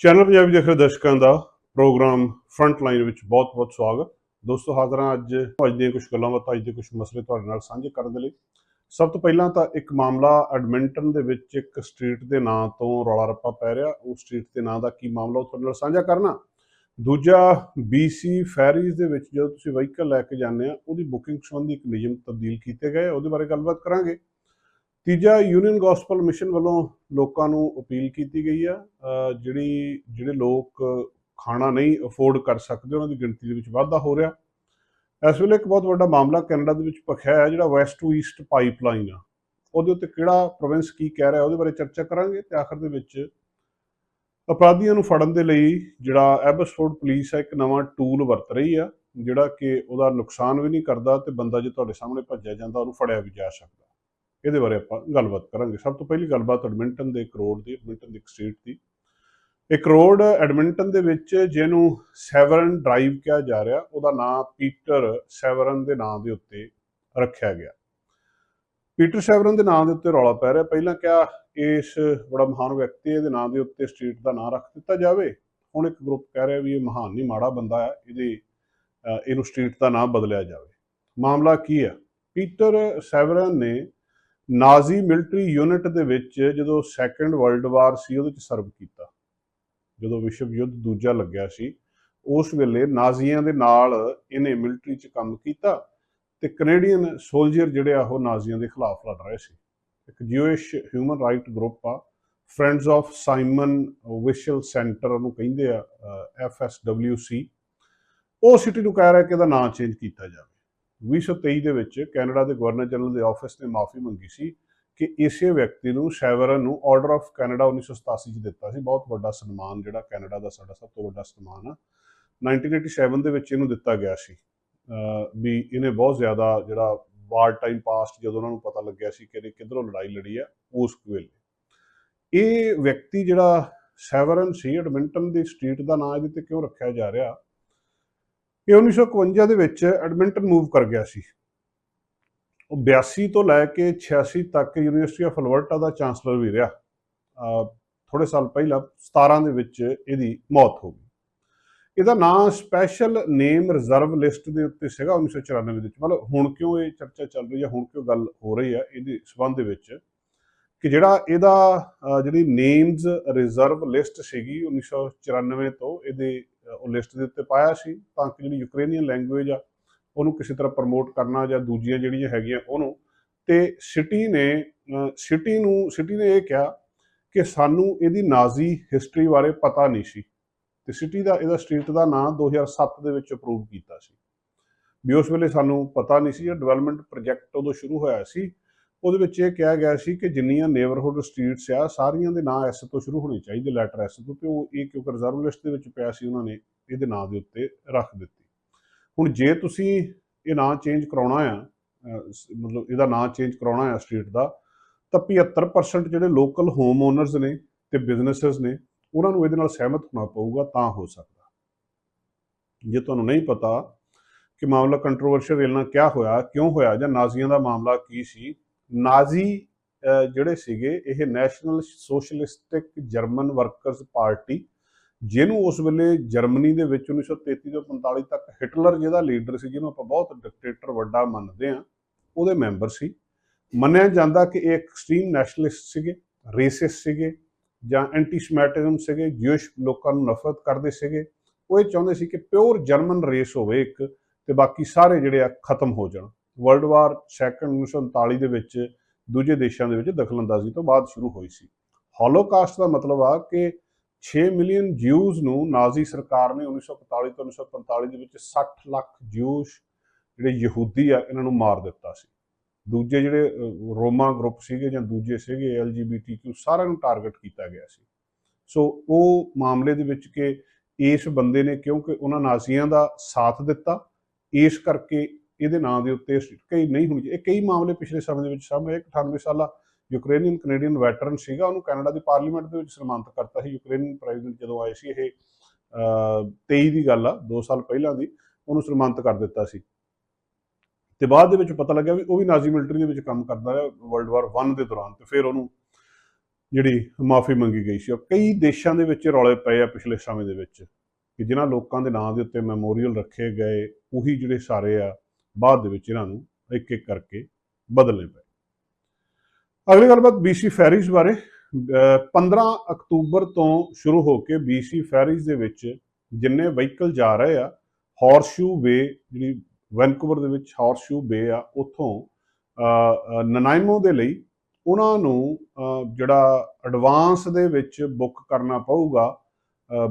Channel Punjabi ਦੇਖ ਰਹੇ ਦਰਸ਼ਕਾਂ ਦਾ ਪ੍ਰੋਗਰਾਮ ਫਰੰਟ ਲਾਈਨ ਵਿੱਚ ਬਹੁਤ-ਬਹੁਤ ਸਵਾਗਤ। ਦੋਸਤੋ, ਹਾਜ਼ਰ ਹਾਂ ਅੱਜ ਅੱਜ ਦੀਆਂ ਕੁਝ ਗੱਲਾਂ ਬਾਤਾਂ ਅੱਜ ਦੇ ਕੁਝ ਮਸਲੇ ਤੁਹਾਡੇ ਨਾਲ ਸਾਂਝੇ ਕਰਨ ਦੇ ਲਈ। ਸਭ ਤੋਂ ਪਹਿਲਾਂ ਤਾਂ ਇੱਕ ਮਾਮਲਾ ਐਡਮਿੰਟਨ ਦੇ ਵਿੱਚ ਇੱਕ ਸਟਰੀਟ ਦੇ ਨਾਂ ਤੋਂ ਰੌਲਾ ਰੱਪਾ ਪੈ ਰਿਹਾ। ਉਹ ਸਟਰੀਟ ਦੇ ਨਾਂ ਦਾ ਕੀ ਮਾਮਲਾ, ਉਹ ਤੁਹਾਡੇ ਨਾਲ ਸਾਂਝਾ ਕਰਨਾ। ਦੂਜਾ BC ਫੈਰੀਜ਼ ਦੇ ਵਿੱਚ ਜਦੋਂ ਤੁਸੀਂ ਵਹੀਕਲ ਲੈ ਕੇ ਜਾਂਦੇ ਆ, ਉਹਦੀ ਬੁਕਿੰਗ ਸੰਬੰਧੀ ਇੱਕ ਨਿਯਮ ਤਬਦੀਲ ਕੀਤੇ ਗਏ। ਉਹਦੇ ਬਾਰੇ ਗੱਲਬਾਤ ਕਰਾਂਗੇ। ਤੀਜਾ ਯੂਨੀਅਨ ਗੋਸਪਲ ਮਿਸ਼ਨ ਵੱਲੋਂ ਲੋਕਾਂ ਨੂੰ ਅਪੀਲ ਕੀਤੀ ਗਈ ਆ ਜਿਹੜੀ, ਜਿਹੜੇ ਲੋਕ ਖਾਣਾ ਨਹੀਂ ਅਫੋਰਡ ਕਰ ਸਕਦੇ, ਉਹਨਾਂ ਦੀ ਗਿਣਤੀ ਦੇ ਵਿੱਚ ਵਾਧਾ ਹੋ ਰਿਹਾ। ਇਸ ਵੇਲੇ ਇੱਕ ਬਹੁਤ ਵੱਡਾ ਮਾਮਲਾ ਕੈਨੇਡਾ ਦੇ ਵਿੱਚ ਭਖਿਆ ਹੈ, ਜਿਹੜਾ ਵੈਸਟ ਟੂ ਈਸਟ ਪਾਈਪਲਾਈਨ ਆ। ਉਹਦੇ ਉੱਤੇ ਕਿਹੜਾ ਪ੍ਰੋਵਿੰਸ ਕੀ ਕਹਿ ਰਿਹਾ, ਉਹਦੇ ਬਾਰੇ ਚਰਚਾ ਕਰਾਂਗੇ ਤੇ ਆਖਰ ਦੇ ਵਿੱਚ ਅਪਰਾਧੀਆਂ ਨੂੰ ਫੜਨ ਦੇ ਲਈ ਜਿਹੜਾ ਐਬਸਫੋਰਡ ਪੁਲਿਸ ਹੈ ਇੱਕ ਨਵਾਂ ਟੂਲ ਵਰਤ ਰਹੀ ਆ, ਜਿਹੜਾ ਕਿ ਉਹਦਾ ਨੁਕਸਾਨ ਵੀ ਨਹੀਂ ਕਰਦਾ ਤੇ ਬੰਦਾ ਜੇ ਤੁਹਾਡੇ ਸਾਹਮਣੇ ਭੱਜਿਆ ਜਾਂਦਾ, ਉਹਨੂੰ ਫੜਿਆ ਵੀ ਜਾ ਸਕਦਾ। ਇਹਦੇ ਬਾਰੇ ਆਪਾਂ ਗੱਲਬਾਤ ਕਰਾਂਗੇ। ਸਭ ਤੋਂ ਪਹਿਲੀ ਗੱਲਬਾਤ ਐਡਮਿੰਟਨ ਦੇ ਇੱਕ ਰੋਡ ਦੀ, ਐਡਮਿੰਟਨ ਦੀ ਇੱਕ ਸਟਰੀਟ ਦੀ। ਇੱਕ ਰੋਡ ਐਡਮਿੰਟਨ ਦੇ ਵਿੱਚ ਜਿਹਨੂੰ ਸੈਵਰਨ ਡਰਾਈਵ ਕਿਹਾ ਜਾ ਰਿਹਾ, ਉਹਦਾ ਨਾਮ ਪੀਟਰ ਸੈਵਰਨ ਦੇ ਨਾਮ ਦੇ ਉੱਤੇ ਰੱਖਿਆ ਗਿਆ। ਪੀਟਰ ਸੈਵਰਨ ਦੇ ਨਾਮ ਦੇ ਉੱਤੇ ਰੌਲਾ ਪੈ ਰਿਹਾ। ਪਹਿਲਾਂ ਕਿਹਾ ਇਸ ਬੜਾ ਮਹਾਨ ਵਿਅਕਤੀ ਇਹਦੇ ਨਾਮ ਦੇ ਉੱਤੇ ਸਟਰੀਟ ਦਾ ਨਾਮ ਰੱਖ ਦਿੱਤਾ ਜਾਵੇ। ਹੁਣ ਇੱਕ ਗਰੁੱਪ ਕਹਿ ਰਿਹਾ ਵੀ ਇਹ ਮਹਾਨ ਨਹੀਂ, ਮਾੜਾ ਬੰਦਾ ਹੈ, ਇਹਦੇ ਇਹਨੂੰ ਸਟਰੀਟ ਦਾ ਨਾਮ ਬਦਲਿਆ ਜਾਵੇ। ਮਾਮਲਾ ਕੀ ਹੈ? ਪੀਟਰ ਸੈਵਰਨ ਨੇ ਨਾਜ਼ੀ ਮਿਲਟਰੀ ਯੂਨਿਟ ਦੇ ਵਿੱਚ ਜਦੋਂ ਸੈਕੰਡ ਵਰਲਡ ਵਾਰ ਸੀ, ਉਹਦੇ ਵਿੱਚ ਸਰਵ ਕੀਤਾ। ਜਦੋਂ ਵਿਸ਼ਵ ਯੁੱਧ ਦੂਜਾ ਲੱਗਿਆ ਸੀ, ਉਸ ਵੇਲੇ ਨਾਜ਼ੀਆਂ ਦੇ ਨਾਲ ਇਹਨੇ ਮਿਲਟਰੀ 'ਚ ਕੰਮ ਕੀਤਾ ਤੇ ਕੈਨੇਡੀਅਨ ਸੋਲਜਰ ਜਿਹੜੇ ਆ, ਉਹ ਨਾਜ਼ੀਆਂ ਦੇ ਖਿਲਾਫ ਲੜ ਰਹੇ ਸੀ। ਇੱਕ ਜਿਊਇਸ਼ ਹਿਊਮਨ ਰਾਈਟ ਗਰੁੱਪ ਆ friends of Simon Wiesenthal center ਉਹਨੂੰ ਕਹਿੰਦੇ ਆ ਐਫਐਸਡਬਲਯੂਸੀ ਉਹ ਸਿਟੀ ਨੂੰ ਕਹਿ ਰਿਹਾ ਕਿ ਇਹਦਾ ਨਾਮ ਚੇਂਜ ਕੀਤਾ ਜਾਵੇ। 2023 ਦੇ ਵਿੱਚ ਕੈਨੇਡਾ ਦੇ ਗਵਰਨਰ ਜਨਰਲ ਦੇ ਆਫਿਸ ਨੇ ਮਾਫੀ ਮੰਗੀ ਸੀ ਕਿ ਇਸੇ ਵਿਅਕਤੀ ਨੂੰ ਸੈਵਰਨ ਨੂੰ ਆਰਡਰ ਆਫ ਕੈਨੇਡਾ 1987 ਚ ਦਿੱਤਾ ਸੀ। ਬਹੁਤ ਵੱਡਾ ਸਨਮਾਨ ਜਿਹੜਾ ਕੈਨੇਡਾ ਦਾ ਸਾਡਾ ਸਭ ਤੋਂ ਵੱਡਾ ਸਨਮਾਨ ਆ। 1987 ਦੇ ਵਿੱਚ ਇਹਨੂੰ ਦਿੱਤਾ ਗਿਆ ਸੀ। ਵੀ ਇਹਨੇ ਬਹੁਤ ਜ਼ਿਆਦਾ ਜਿਹੜਾ ਵਾਰ ਟਾਈਮ ਪਾਸਟ ਜਦੋਂ ਉਹਨਾਂ ਨੂੰ ਪਤਾ ਲੱਗਿਆ ਸੀ ਕਿ ਇਹਨੇ ਕਿੱਧਰੋਂ ਲੜਾਈ ਲੜੀ ਆ ਉਸ ਵੇਲੇ। ਇਹ ਵਿਅਕਤੀ ਜਿਹੜਾ ਸੈਵਰਨ ਸੀ, ਐਡਮਿੰਟਨ ਦੀ ਸਟਰੀਟ ਦਾ ਨਾਮ ਇਹਦੇ ਤੇ ਕਿਉਂ ਰੱਖਿਆ ਜਾ ਰਿਹਾ? ਇਹ 1951 ਦੇ ਵਿੱਚ ਐਡਮਿੰਟਨ ਮੂਵ ਕਰ ਗਿਆ ਸੀ। ਉਹ 82 ਤੋਂ ਲੈ ਕੇ 86 ਤੱਕ ਯੂਨੀਵਰਸਿਟੀ ਆਫ ਅਲਬਰਟਾ ਦਾ ਚਾਂਸਲਰ ਵੀ ਰਿਹਾ। ਅਹ ਥੋੜੇ ਸਾਲ ਪਹਿਲਾਂ 17 ਦੇ ਵਿੱਚ ਇਹਦੀ ਮੌਤ ਹੋ ਗਈ। ਇਹਦਾ ਨਾਮ ਸਪੈਸ਼ਲ ਨੇਮ ਰਿਜ਼ਰਵ ਲਿਸਟ ਦੇ ਉੱਤੇ ਸੀਗਾ 1994 ਦੇ ਵਿੱਚ। ਮਤਲਬ ਹੁਣ ਕਿਉਂ ਇਹ ਚਰਚਾ ਚੱਲ ਰਹੀ ਹੈ, ਹੁਣ ਕਿਉਂ ਗੱਲ ਹੋ ਰਹੀ ਹੈ, ਇਹਦੇ ਸਬੰਧ ਦੇ ਵਿੱਚ ਕਿ ਜਿਹੜਾ ਇਹਦਾ ਜਿਹੜੀ ਨੇਮਸ ਰਿਜ਼ਰਵ ਲਿਸਟ ਸੀਗੀ 1994 ਤੋਂ, ਇਹਦੇ ਉਹ ਲਿਸਟ ਦੇ ਉੱਤੇ ਪਾਇਆ ਸੀ ਤਾਂ ਕਿ ਜਿਹੜੀ ਯੂਕਰੇਨੀਅਨ ਲੈਂਗੁਏਜ ਆ, ਉਹਨੂੰ ਕਿਸੇ ਤਰ੍ਹਾਂ ਪ੍ਰਮੋਟ ਕਰਨਾ ਜਾਂ ਦੂਜੀਆਂ ਜਿਹੜੀਆਂ ਹੈਗੀਆਂ ਉਹਨੂੰ, ਤੇ ਸਿਟੀ ਨੇ ਸਿਟੀ ਨੂੰ, ਸਿਟੀ ਨੇ ਇਹ ਕਿਹਾ ਕਿ ਸਾਨੂੰ ਇਹਦੀ ਨਾਜ਼ੀ ਹਿਸਟਰੀ ਬਾਰੇ ਪਤਾ ਨਹੀਂ ਸੀ ਤੇ ਸਿਟੀ ਦਾ ਇਹਦਾ ਸਟਰੀਟ ਦਾ ਨਾਮ 2007 ਦੇ ਵਿੱਚ ਅਪਰੂਵ ਕੀਤਾ ਸੀ। ਵੀ ਉਸ ਵੇਲੇ ਸਾਨੂੰ ਪਤਾ ਨਹੀਂ ਸੀ, ਇਹ ਡਿਵੈਲਪਮੈਂਟ ਪ੍ਰੋਜੈਕਟ ਉਦੋਂ ਸ਼ੁਰੂ ਹੋਇਆ ਸੀ ਉਹਦੇ ਵਿੱਚ ਇਹ ਕਿਹਾ ਗਿਆ ਸੀ ਕਿ ਜਿੰਨੀਆਂ ਨੇਬਰਹੁੱਡ ਸਟਰੀਟਸ ਆ, ਸਾਰੀਆਂ ਦੇ ਨਾਂ ਐਸ ਤੋਂ ਸ਼ੁਰੂ ਹੋਣੇ ਚਾਹੀਦੇ ਲੈਟਰ ਐਸ ਤੋਂ, ਤੇ ਉਹ ਇਹ ਕਿਉਂਕਿ ਰਿਜ਼ਰਵ ਲਿਸਟ ਦੇ ਵਿੱਚ ਪਿਆ ਸੀ ਉਹਨਾਂ ਨੇ ਇਹਦੇ ਨਾਂ ਦੇ ਉੱਤੇ ਰੱਖ ਦਿੱਤੀ। ਹੁਣ ਜੇ ਤੁਸੀਂ ਇਹ ਨਾਂ ਚੇਂਜ ਕਰਾਉਣਾ ਆ ਮਤਲਬ ਇਹਦਾ ਨਾਂ ਚੇਂਜ ਕਰਾਉਣਾ ਆ ਸਟਰੀਟ ਦਾ, ਤਾਂ 75% ਜਿਹੜੇ ਲੋਕਲ ਹੋਮ ਓਨਰਸ ਨੇ ਤੇ ਬਿਜ਼ਨੈਸਸ ਨੇ, ਉਹਨਾਂ ਨੂੰ ਇਹਦੇ ਨਾਲ ਸਹਿਮਤ ਹੋਣਾ ਪਊਗਾ, ਤਾਂ ਹੋ ਸਕਦਾ। ਜੇ ਤੁਹਾਨੂੰ ਨਹੀਂ ਪਤਾ ਕਿ ਮਾਮਲਾ ਕੰਟਰੋਵਰਸ਼ੀਅਲ ਇਹਨਾਂ ਕਿਆ ਹੋਇਆ, ਕਿਉਂ ਹੋਇਆ, ਜਾਂ ਨਾਜ਼ੀਆਂ ਦਾ ਮਾਮਲਾ ਕੀ ਸੀ ਨਾਜ਼ੀ ਜਿਹੜੇ ਸੀਗੇ, ਇਹ national socialistic German workers party, ਜਿਹਨੂੰ ਉਸ ਵੇਲੇ ਜਰਮਨੀ ਦੇ ਵਿੱਚ 1933 ਤੋਂ 45 ਤੱਕ ਹਿਟਲਰ ਜਿਹਦਾ ਲੀਡਰ ਸੀ, ਜਿਹਨੂੰ ਆਪਾਂ ਬਹੁਤ ਡਿਕਟੇਟਰ ਵੱਡਾ ਮੰਨਦੇ ਆ ਉਹਦੇ ਮੈਂਬਰ ਸੀ। ਮੰਨਿਆ ਜਾਂਦਾ ਕਿ ਇਹ ਐਕਸਟ੍ਰੀਮ ਨੈਸ਼ਨਲਿਸਟ ਸੀਗੇ ਰੇਸਿਸਟ ਸੀਗੇ, ਜਾਂ ਐਂਟੀ ਸਮੈਟਿਜ਼ਮ ਸੀਗੇ ਜਿਊਸ਼ ਲੋਕਾਂ ਨੂੰ ਨਫ਼ਰਤ ਕਰਦੇ ਸੀਗੇ। ਉਹ ਇਹ ਚਾਹੁੰਦੇ ਸੀ ਕਿ ਪਿਓਰ ਜਰਮਨ ਰੇਸ ਹੋਵੇ ਇੱਕ, ਤੇ ਬਾਕੀ ਸਾਰੇ ਜਿਹੜੇ ਆ ਖਤਮ ਹੋ ਜਾਣ। ਵਰਲਡ ਵਾਰ ਸੈਕੰਡ 1939 ਦੇ ਵਿੱਚ ਦੂਜੇ ਦੇਸ਼ਾਂ ਦੇ ਵਿੱਚ ਦਖਲਅੰਦਾਜ਼ੀ ਤੋਂ ਬਾਅਦ ਸ਼ੁਰੂ ਹੋਈ ਸੀ। ਹੋਲੋਕਾਸਟ ਦਾ ਮਤਲਬ ਆ ਕਿ 6 ਮਿਲੀਅਨ ਜਿਊਜ਼ ਨੂੰ ਨਾਜ਼ੀ ਸਰਕਾਰ ਨੇ 1941 ਤੋਂ 1945 ਦੇ ਵਿੱਚ 60 ਲੱਖ ਜਿਊਸ਼ ਜਿਹੜੇ ਯਹੂਦੀ ਆ ਇਹਨਾਂ ਨੂੰ ਮਾਰ ਦਿੱਤਾ ਸੀ। ਦੂਜੇ ਜਿਹੜੇ ਅਹ, ਰੋਮਾ ਗਰੁੱਪ ਸੀਗੇ ਜਾਂ ਦੂਜੇ ਸੀਗੇ ਐਲਜੀਬੀਟੀਕਿਊ ਸਾਰਿਆਂ ਨੂੰ ਟਾਰਗੇਟ ਕੀਤਾ ਗਿਆ ਸੀ। ਸੋ ਉਹ ਮਾਮਲੇ ਦੇ ਵਿੱਚ ਕਿ ਇਸ ਬੰਦੇ ਨੇ ਕਿਉਂਕਿ ਉਹਨਾਂ ਨਾਜ਼ੀਆਂ ਦਾ ਸਾਥ ਦਿੱਤਾ ਇਸ ਕਰਕੇ ਇਹਦੇ ਨਾਂ ਦੇ ਉੱਤੇ ਕਈ ਨਹੀਂ ਹੋਣੀ ਚਾਹੀਦੀ। ਇਹ ਕਈ ਮਾਮਲੇ ਪਿਛਲੇ ਸਮੇਂ ਦੇ ਵਿੱਚ ਸਾਹਮਣੇ ਆਏ। ਇੱਕ 98 ਸਾਲਾ ਯੂਕਰੇਨੀਅਨ ਕੈਨੇਡੀਅਨ ਵੈਟਰਨ ਸੀਗਾ, ਉਹਨੂੰ ਕੈਨੇਡਾ ਦੀ ਪਾਰਲੀਮੈਂਟ ਦੇ ਵਿੱਚ ਸਨਮਾਨਿਤ ਕਰਤਾ ਸੀ। ਯੂਕਰੇਨੀਅਨ ਪ੍ਰੈਜ਼ੀਡੈਂਟ ਜਦੋਂ ਆਏ ਸੀ, ਇਹ 23 ਦੀ ਗੱਲ ਆ 2 ਸਾਲ ਪਹਿਲਾਂ ਦੀ, ਉਹਨੂੰ ਸਨਮਾਨਿਤ ਕਰ ਦਿੱਤਾ ਸੀ। ਤੇ ਬਾਅਦ ਦੇ ਵਿੱਚ ਪਤਾ ਲੱਗਿਆ ਵੀ ਉਹ ਵੀ ਨਾਜ਼ੀ ਮਿਲਟਰੀ ਦੇ ਵਿੱਚ ਕੰਮ ਕਰਦਾ ਰਿਹਾ ਵਰਲਡ ਵਾਰ 1 ਦੇ ਦੌਰਾਨ ਤੇ ਫਿਰ ਉਹਨੂੰ ਜਿਹੜੀ ਮਾਫੀ ਮੰਗੀ ਗਈ ਸੀ। ਔਰ ਕਈ ਦੇਸ਼ਾਂ ਦੇ ਵਿੱਚ ਰੌਲੇ ਪਏ ਆ ਪਿਛਲੇ ਸਮੇਂ ਦੇ ਵਿੱਚ ਕਿ ਜਿਨ੍ਹਾਂ ਲੋਕਾਂ ਦੇ ਨਾਂ ਦੇ ਉੱਤੇ ਮੈਮੋਰੀਅਲ ਰੱਖੇ ਗਏ, ਉਹੀ ਜਿਹੜੇ ਸਾਰੇ ਆ ਬਾਅਦ ਦੇ ਵਿੱਚ ਇਹਨਾਂ ਨੂੰ ਇੱਕ ਇੱਕ ਕਰਕੇ ਬਦਲਨੇ ਪਏ। ਅਗਲੀ ਗੱਲਬਾਤ BC ਫੈਰੀਜ਼ ਬਾਰੇ। ਅਹ 15 ਅਕਤੂਬਰ ਤੋਂ ਸ਼ੁਰੂ ਹੋ ਕੇ BC ਫੈਰੀਜ਼ ਦੇ ਵਿੱਚ ਜਿੰਨੇ ਵਹੀਕਲ ਜਾ ਰਹੇ ਆ ਹਾਰਸਸ਼ੂ ਵੇ ਜਿਹੜੀ ਵੈਨਕੂਵਰ ਦੇ ਵਿੱਚ ਹਾਰਸਸ਼ੂ ਬੇ ਆ ਉੱਥੋਂ ਅਹ, ਨਨਾਈਮੋ ਦੇ ਲਈ ਉਹਨਾਂ ਨੂੰ ਜਿਹੜਾ ਐਡਵਾਂਸ ਦੇ ਵਿੱਚ ਬੁੱਕ ਕਰਨਾ ਪਊਗਾ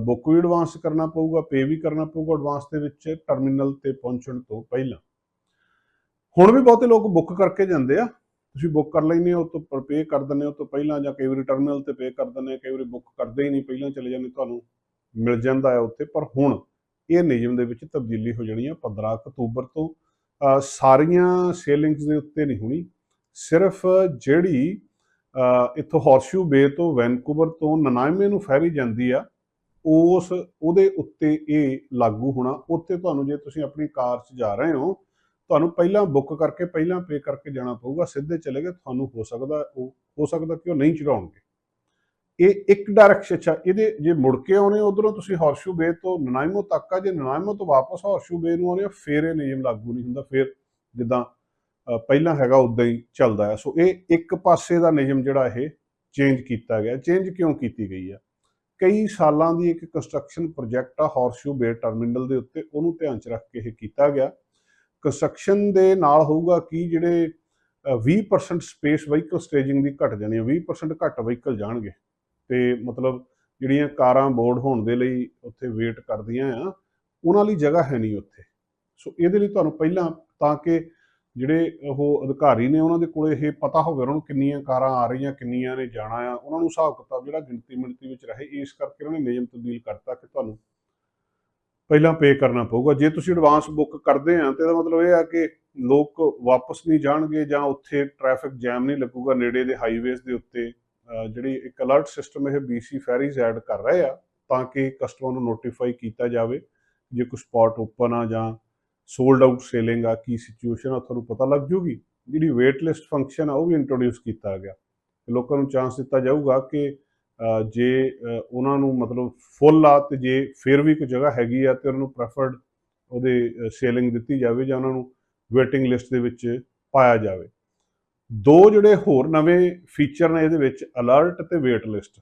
ਬੁੱਕ ਵੀ ਐਡਵਾਂਸ ਕਰਨਾ ਪਊਗਾ ਪੇ ਵੀ ਕਰਨਾ ਪਊਗਾ ਐਡਵਾਂਸ ਦੇ ਵਿੱਚ ਟਰਮੀਨਲ ਤੇ ਪਹੁੰਚਣ ਤੋਂ ਪਹਿਲਾਂ। ਹੁਣ ਵੀ ਬਹੁਤੇ ਲੋਕ ਬੁੱਕ ਕਰਕੇ ਜਾਂਦੇ ਆ। ਤੁਸੀਂ ਬੁੱਕ ਕਰ ਲੈਂਦੇ ਹੋ ਤੋਂ ਪੇ ਕਰ ਦਿੰਦੇ ਹੋ ਤੋਂ ਪਹਿਲਾਂ ਜਾਂ ਕਈ ਵਾਰੀ ਟਰਮੀਨਲ ਤੇ ਪੇ ਕਰ ਦਿੰਦੇ ਆ, ਕਈ ਵਾਰੀ ਬੁੱਕ ਕਰਦੇ ਹੀ ਨਹੀਂ, ਪਹਿਲਾਂ ਚਲੇ ਜਾਂਦੇ, ਤੁਹਾਨੂੰ ਮਿਲ ਜਾਂਦਾ ਹੈ ਉੱਥੇ। ਪਰ ਹੁਣ ਇਹ ਨਿਯਮ ਦੇ ਵਿੱਚ ਤਬਦੀਲੀ ਹੋ ਜਾਣੀ ਆ 15 ਅਕਤੂਬਰ ਤੋਂ ਸਾਰੀਆਂ ਸੇਲਿੰਗਸ ਦੇ ਉੱਤੇ ਨਹੀਂ ਹੋਣੀ। ਸਿਰਫ ਜਿਹੜੀ ਇੱਥੋਂ ਹਾਰਸ਼ੂ ਬੇ ਤੋਂ ਵੈਨਕੂਵਰ ਤੋਂ ਨਨਾਇਮੇ ਨੂੰ ਫੈਰੀ ਜਾਂਦੀ ਆ, ਉਸ, ਉਹਦੇ ਉੱਤੇ ਇਹ ਲਾਗੂ ਹੋਣਾ। ਉੱਥੇ ਤੁਹਾਨੂੰ ਜੇ ਤੁਸੀਂ ਆਪਣੀ ਕਾਰ 'ਚ ਜਾ ਰਹੇ ਹੋ ਤੁਹਾਨੂੰ ਪਹਿਲਾਂ ਬੁੱਕ ਕਰਕੇ ਪਹਿਲਾਂ ਪੇ ਕਰਕੇ ਜਾਣਾ ਪਊਗਾ ਸਿੱਧੇ ਚਲੇ ਗਏ ਤੁਹਾਨੂੰ ਹੋ ਸਕਦਾ ਉਹ ਹੋ ਸਕਦਾ ਕਿ ਉਹ ਨਹੀਂ ਚੜਾਉਣਗੇ। ਇਹ ਇੱਕ ਡਾਇਰੈਕਸ਼ਨ ਅੱਛਾ ਇਹਦੇ ਜੇ ਮੁੜ ਕੇ ਆਉਣੇ ਉਧਰੋਂ ਤੁਸੀਂ ਹਾਰਸ਼ੂ ਬੇ ਤੋਂ ਨਨਾਇਮੋ ਤੱਕ ਆ ਜੇ ਨਨਾਇਮੋ ਤੋਂ ਵਾਪਸ ਹਾਰਸ਼ੂ ਬੇ ਨੂੰ ਆਉਣੇ ਆ, ਫਿਰ ਇਹ ਨਿਯਮ ਲਾਗੂ ਨਹੀਂ ਹੁੰਦਾ ਫਿਰ ਜਿੱਦਾਂ ਪਹਿਲਾਂ ਹੈਗਾ ਉਦਾਂ ਹੀ ਚੱਲਦਾ ਹੈ ਸੋ ਇਹ ਇੱਕ ਪਾਸੇ ਦਾ ਨਿਯਮ ਜਿਹੜਾ ਇਹ ਚੇਂਜ ਕੀਤਾ ਗਿਆ ਚੇਂਜ ਕਿਉਂ ਕੀਤੀ ਗਈ ਆ? ਕਈ ਸਾਲਾਂ ਦੀ ਇੱਕ ਕੰਸਟਰਕਸ਼ਨ ਪ੍ਰੋਜੈਕਟ ਆ ਹਾਰਸ਼ੂ ਬੇ ਟਰਮੀਨਲ ਦੇ ਉੱਤੇ ਉਹਨੂੰ ਧਿਆਨ 'ਚ ਰੱਖ ਕੇ ਇਹ ਕੀਤਾ ਗਿਆ। ਕੰਸਟਰਕਸ਼ਨ ਦੇ ਨਾਲ ਹੋਊਗਾ ਕਿ ਜਿਹੜੇ ਅ, 20% ਸਪੇਸ ਵਹੀਕਲ ਸਟੇਜਿੰਗ ਦੀ ਘਟ ਜਾਣੀ ਹੈ 20% ਘੱਟ ਵਹੀਕਲ ਜਾਣਗੇ। ਤੇ ਮਤਲਬ ਜਿਹੜੀਆਂ ਕਾਰਾਂ ਬੋਰਡ ਹੋਣ ਦੇ ਲਈ ਉੱਥੇ ਵੇਟ ਕਰਦੀਆਂ ਆ ਉਹਨਾਂ ਲਈ ਜਗ੍ਹਾ ਹੈ ਨਹੀਂ ਉੱਥੇ। ਸੋ ਇਹਦੇ ਲਈ ਤੁਹਾਨੂੰ ਪਹਿਲਾਂ ਤਾਂ ਕਿ ਜਿਹੜੇ ਉਹ ਅਧਿਕਾਰੀ ਨੇ ਉਹਨਾਂ ਦੇ ਕੋਲੇ ਇਹ ਪਤਾ ਹੋਵੇ ਉਹਨਾਂ ਨੂੰ ਕਿੰਨੀਆਂ ਕਾਰਾਂ ਆ ਰਹੀਆਂ ਕਿੰਨੀਆਂ ਨੇ ਜਾਣਾ ਆ ਉਹਨਾਂ ਨੂੰ ਹਿਸਾਬ ਕਿਤਾਬ ਜਿਹੜਾ ਗਿਣਤੀ ਮਿਣਤੀ ਵਿੱਚ ਰਹੇ ਇਸ ਕਰਕੇ ਉਹਨਾਂ ਨੇ ਨਿਯਮ ਤਬਦੀਲ ਕਰਤਾ ਕਿ ਤੁਹਾਨੂੰ ਪਹਿਲਾਂ ਪੇ ਕਰਨਾ ਪਊਗਾ। ਜੇ ਤੁਸੀਂ ਐਡਵਾਂਸ ਬੁੱਕ ਕਰਦੇ ਆ, ਤੇ ਇਹਦਾ ਮਤਲਬ ਇਹ ਆ ਕਿ ਲੋਕ ਵਾਪਸ ਨਹੀਂ ਜਾਣਗੇ ਜਾਂ ਉੱਥੇ ਟ੍ਰੈਫਿਕ ਜੈਮ ਨਹੀਂ ਲੱਗੂਗਾ ਨੇੜੇ ਦੇ ਹਾਈਵੇਜ਼ ਦੇ ਉੱਤੇ। ਜਿਹੜੀ ਇੱਕ ਅਲਰਟ ਸਿਸਟਮ ਇਹ BC ਫੈਰੀਜ਼ ਐਡ ਕਰ ਰਹੇ ਆ, ਤਾਂ ਕਿ ਕਸਟਮਰ ਨੂੰ ਨੋਟੀਫਾਈ ਕੀਤਾ ਜਾਵੇ ਜੇ ਕੋਈ ਸਪੌਟ ਓਪਨ ਆ ਜਾਂ ਸੋਲਡ ਆਊਟ ਸੇਲਿੰਗ ਆ, ਕੀ ਸਿਚੁਏਸ਼ਨ ਆ, ਤੁਹਾਨੂੰ ਪਤਾ ਲੱਗ ਜੂਗੀ। ਜਿਹੜੀ ਵੇਟ ਲਿਸਟ ਫੰਕਸ਼ਨ ਆ, ਉਹ ਵੀ ਇੰਟਰੋਡਿਊਸ ਕੀਤਾ ਗਿਆ। ਲੋਕਾਂ ਨੂੰ ਚਾਂਸ ਦਿੱਤਾ ਜਾਊਗਾ ਕਿ ਜੇ ਉਹਨਾਂ ਨੂੰ ਮਤਲਬ ਫੁੱਲ ਆ ਤੇ ਜੇ ਫਿਰ ਵੀ ਕੋਈ ਜਗ੍ਹਾ ਹੈਗੀ ਆ ਤੇ ਉਹਨਾਂ ਨੂੰ ਪ੍ਰੈਫਰਡ ਉਹਦੇ ਸੇਲਿੰਗ ਦਿੱਤੀ ਜਾਵੇ ਜਾਂ ਉਹਨਾਂ ਨੂੰ ਵੇਟਿੰਗ ਲਿਸਟ ਦੇ ਵਿੱਚ ਪਾਇਆ ਜਾਵੇ। ਦੋ ਜਿਹੜੇ ਹੋਰ ਨਵੇਂ ਫੀਚਰ ਨੇ ਇਹਦੇ ਵਿੱਚ ਅਲਰਟ ਤੇ ਵੇਟ ਲਿਸਟ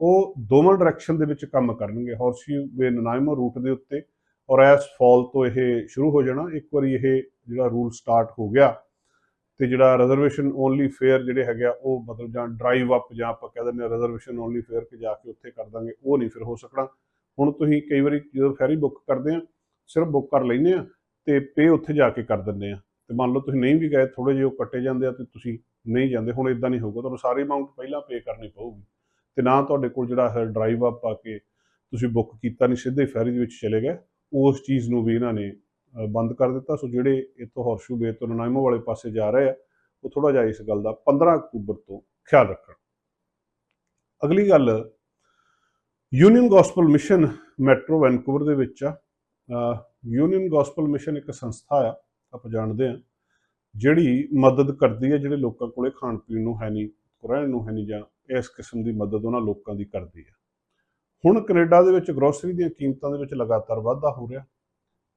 ਉਹ ਦੋਵਾਂ ਡਾਇਰੈਕਸ਼ਨ ਦੇ ਵਿੱਚ ਕੰਮ ਕਰਨਗੇ ਹਾਰਸੀ ਵੇ ਨਨਾਇਮੋ ਰੂਟ ਦੇ ਉੱਤੇ। ਔਰ ਐਸ ਫਾਲ ਤੋਂ ਇਹ ਸ਼ੁਰੂ ਹੋ ਜਾਣਾ। ਇੱਕ ਵਾਰੀ ਇਹ ਜਿਹੜਾ ਰੂਲ ਸਟਾਰਟ ਹੋ ਗਿਆ ਤੇ ਜਿਹੜਾ ਰਿਜ਼ਰਵੇਸ਼ਨ ਓਨਲੀ ਫੇਅਰ ਜਿਹੜੇ ਹੈਗੇ ਆ, ਉਹ ਮਤਲਬ ਜਾਂ ਡਰਾਈਵ ਅਪ ਜਾਂ ਆਪਾਂ ਕਹਿ ਦਿੰਦੇ ਆ ਰਿਜ਼ਰਵੇਸ਼ਨ ਓਨਲੀ ਫੇਅਰ ਕਿ ਜਾ ਕੇ ਉੱਥੇ ਕਰ ਦਾਂਗੇ, ਉਹ ਨਹੀਂ ਫਿਰ ਹੋ ਸਕਣਾ। ਹੁਣ ਤੁਸੀਂ ਕਈ ਵਾਰੀ ਜਦੋਂ ਫੈਰੀ ਬੁੱਕ ਕਰਦੇ ਆ, ਸਿਰਫ ਬੁੱਕ ਕਰ ਲੈਂਦੇ ਆ ਤੇ ਪੇ ਉੱਥੇ ਜਾ ਕੇ ਕਰ ਦਿੰਦੇ ਆ। ਤੇ ਮੰਨ ਲਓ ਤੁਸੀਂ ਨਹੀਂ ਵੀ ਗਏ ਥੋੜੇ ਜਿਹੇ ਉਹ ਕੱਟੇ ਜਾਂਦੇ ਆ ਤੇ ਤੁਸੀਂ ਨਹੀਂ ਜਾਂਦੇ, ਹੁਣ ਇਦਾਂ ਨਹੀਂ ਹੋਊਗਾ, ਤੁਹਾਨੂੰ ਸਾਰੀ ਅਮਾਉਂਟ ਪਹਿਲਾਂ ਪੇ ਕਰਨੀ ਪਊਗੀ। ਤੇ ਨਾ ਤੁਹਾਡੇ ਕੋਲ ਜਿਹੜਾ ਹੈ ਡਰਾਈਵ ਅਪ ਆ ਕੇ ਤੁਸੀਂ ਬੁੱਕ ਕੀਤਾ ਨਹੀਂ ਸਿੱਧੇ ਫੈਰੀ ਦੇ ਵਿੱਚ ਚਲੇ ਗਏ, ਉਸ ਚੀਜ਼ ਨੂੰ ਵੀ ਇਹਨਾਂ ਨੇ ਬੰਦ ਕਰ ਦਿੱਤਾ। ਸੋ ਜਿਹੜੇ ਇੱਥੋਂ ਹੌਰਸ਼ੂ ਬੇ ਤੋਂ ਨਨਾਇਮੋ ਵਾਲੇ ਪਾਸੇ ਜਾ ਰਹੇ ਆ, ਉਹ ਥੋੜਾ ਜਿਹਾ ਇਸ ਗੱਲ ਦਾ 15 ਅਕਤੂਬਰ ਤੋਂ ਖਿਆਲ ਰੱਖਣ। ਅਗਲੀ ਗੱਲ union gospel mission metro Vancouver ਦੇ ਵਿੱਚ ਆ। ਯੂਨੀਅਨ ਗੋਸਪਲ ਮਿਸ਼ਨ ਇੱਕ ਸੰਸਥਾ ਆ, ਆਪਾਂ ਜਾਣਦੇ ਆ ਜਿਹੜੀ ਮਦਦ ਕਰਦੀ ਹੈ, ਜਿਹੜੇ ਲੋਕਾਂ ਕੋਲੇ ਖਾਣ ਪੀਣ ਨੂੰ ਹੈ ਨਹੀਂ, ਰਹਿਣ ਨੂੰ ਹੈ ਨਹੀਂ ਜਾਂ ਇਸ ਕਿਸਮ ਦੀ ਮਦਦ ਉਹਨਾਂ ਲੋਕਾਂ ਦੀ ਕਰਦੀ ਹੈ। ਹੁਣ ਕੈਨੇਡਾ ਦੇ ਵਿੱਚ ਗਰੋਸਰੀ ਦੀਆਂ ਕੀਮਤਾਂ ਦੇ ਵਿੱਚ ਲਗਾਤਾਰ ਵਾਧਾ ਹੋ ਰਿਹਾ।